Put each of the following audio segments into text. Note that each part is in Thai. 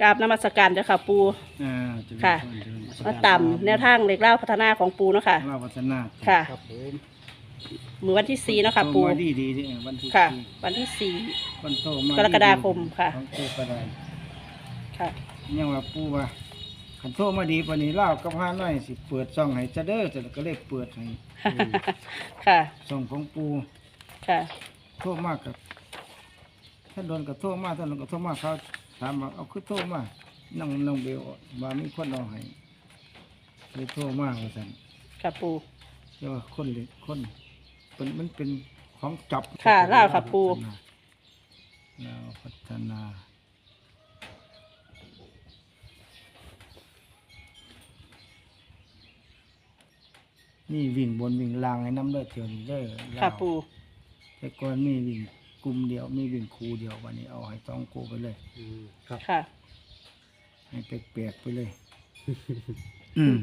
กราบนมัสการเจ้าค่ะปู อ่าจะมีค่ะนเดินมาต่ำแนวทางเล็กเล่าพัฒนาของปูเนาะค่ะเล่าวัฒนาค่ะ ครับผมมือวันที่สี่เนาะค่ะปูโทรมาดีดีๆที่วันที่ค่ะ สี่วันที่สี่ วันโตมากรกฎาคมค่ะ ของโตกระไดค่ะ ยังว่าปู่ว่าขันโทรมาดีปานนี้เล่ากับห้าน้อยสิเปิดช่องให้จะเด้อจะก็เลยเปิดให้ค่ะช่องของปู่ค่ะโทรมากกับท่านโดนกับโทรมาท่านโดนกับโทรมาเขาถามว่าเอาคือโทรมานั่งนั่งเบลว่ามีคนเอาให้เลยโทรมาว่าสั่นค่ะปูเรียกว่าคนเล็กคนเป็นมันเป็นของจับค่ะเล่าค่ะปูลาวพัฒนานี่วิ่งบนวิ่งล่างให้น้ำเลือดเที่ยวนี้เด้อลาวค่ะปูแต่ก่อนมีวิ่ง กลุ่มเดียวมีวิ่งคูเดียววันนี้เอาให้ต้องคูไปเลย อืมครับ ค่ะ ให้แปลกๆไปเลย อืม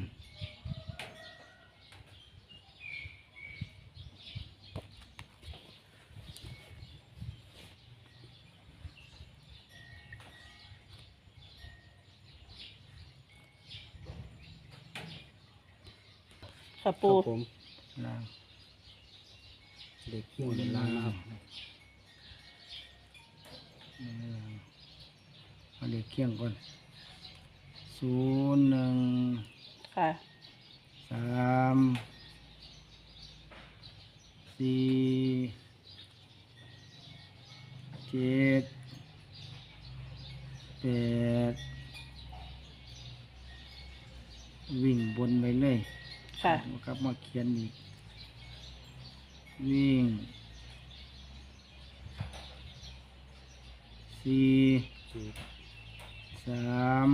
ค่ะคปูรับผมล่างเด็กเที่ยวเดินล่างนะครับอืม เอาเด็กเคียงก่อนศูนย์หนึ่งค่ะ สามสี่เจ็ดแปดวิ่งบนไปเลยค่ะครับมาเขียนอีก วิ่ง สี่สี่สาม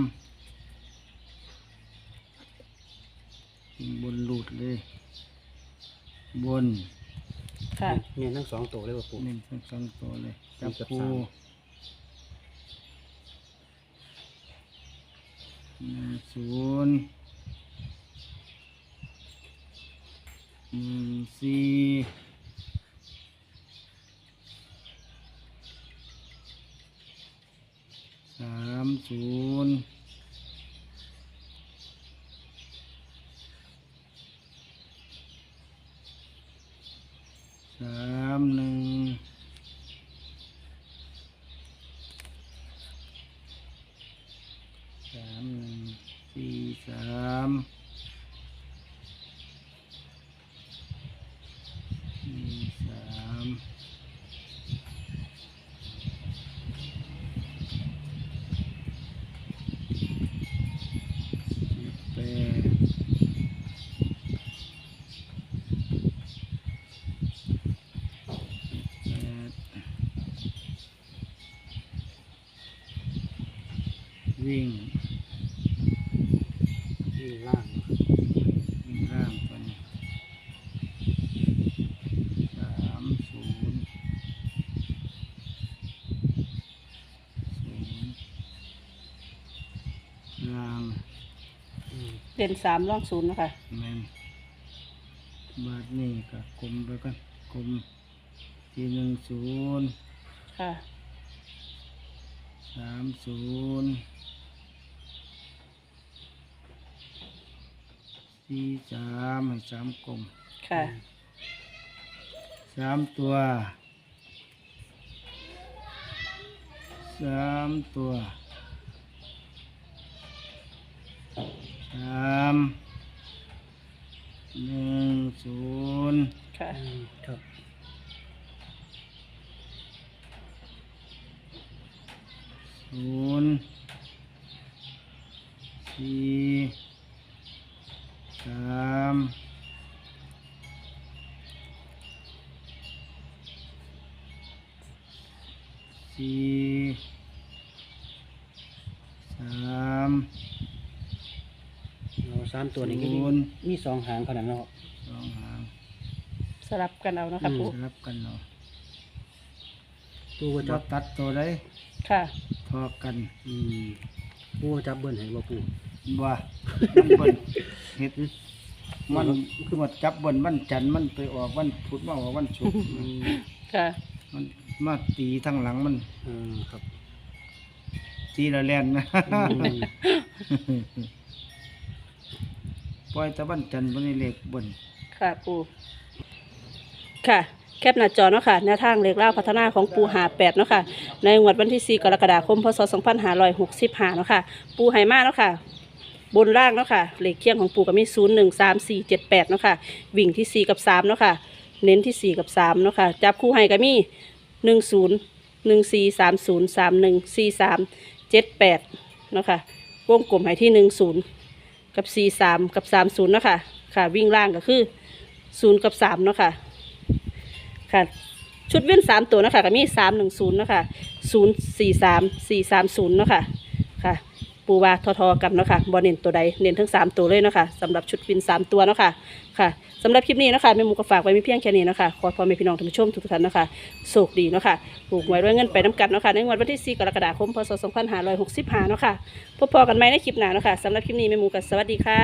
วิ่งบนหลุดเลย บนค่ะเนี่ยทั้งสองตัวเลยว่าปู่หนึ่งทั้งสองตัวเลยจับกับคู่สามหนึ่งศูนย์หนึ่งสี่ สามศูนย์สามหนึ่ง สามหนึ่งสี่สามหนึ่งสามสิบแปดแปด วิ่งนี่ล่างวิ่งร่างตัวนี้สามศูนย์ศูนย์ร่างอืมเด่นสามร่องศูนย์เนาะคะแมนบาทนี่ก็กลมไปกันกลมทีหนึ่งศูนย์ค่ะสามศูนย์ สี่สามให้สามกลมค่ะ สามตัวสามตัวสามหนึ่งศูนย์ค่ะอืมครับศูนย์สี่สาม สี่สามเราสามตัวนี้ก็มีศูนย์มีสองหางขนาดนั้นเนาะสองหางสลับกันเอาเนาะคะปูสลับกันเนาะปู่ว่าจัจับบตัดตัวได้ค่ะทอกัน อืมปู่ว่าจับเบิ้ลให้บ่ปู่บ่มันเบิ่นเฮ็ดมันคือมันจับเบิ่นมันจันทร์มันไปออกวันพุธมาออกวันศุกร์อืมค่ะ มันมาตีทางหลังมันอ่าครับ ตีละแลนนะอืมปล่อยตะวันจันทร์บนนี้เลขบน ค่ะปูค่ะ แคปหน้าจอเนาะค่ะแนวทางเลขเล่าพัฒนาของปูหาแปดเนาะค่ะ ในงวดวันที่ 4 กรกฎาคม พศ 2565เนาะค่ะ ปูไหมาเนาะค่ะ บนล่างเนาะค่ะ เลขเคียงของปูก็มี 0 1 3 4 7 8เนาะค่ะ วิ่งที่ 4 กับ 3 เนาะค่ะ เน้นที่สี่กับสามเนาะค่ะ จับคู่ให้กับมี่หนึ่งศูนย์หนึ่งสี่สามศูนย์สามหนึ่งสี่สามเจ็ดแปดเนาะค่ะ วงกลมให้ที่หนึ่งศูนย์กับสี่สามกับสามศูนย์เนาะค่ะ ค่ะ วิ่งล่างก็คือศูนย์กับสามเนาะค่ะ ค่ะ ชุดเว้นสามตัวเนาะค่ะกับมี่สามหนึ่งศูนย์เนาะค่ะศูนย์สี่สามสี่สามศูนย์เนาะค่ะ ค่ะ ปูวาทอทอๆกันเนาะค่ะบอเน้นตัวใดเน้นทั้งสามตัวเลยเนาะค่ะสำหรับชุดวินสามตัวเนาะค่ะค่ะสำหรับคลิปนี้เนาะคะแม่หมูก็ฝากไว้มีเพียงแค่นี้เนาะคะขอพ่อแม่พี่น้องท่านผู้ชมทุกท่านเนาะคะโชคดีเนาะค่ะถูกหวยด้วยเงินไปน้ำกันเนาะค่ะในวดวันที่4กรกฎาคมพศ2565เนาะค่ะพบพอกันไหมในคลิปหน้าเนาะค่ะสำหรับคลิปนี้แม่หมูก็สวัสดีค่ะ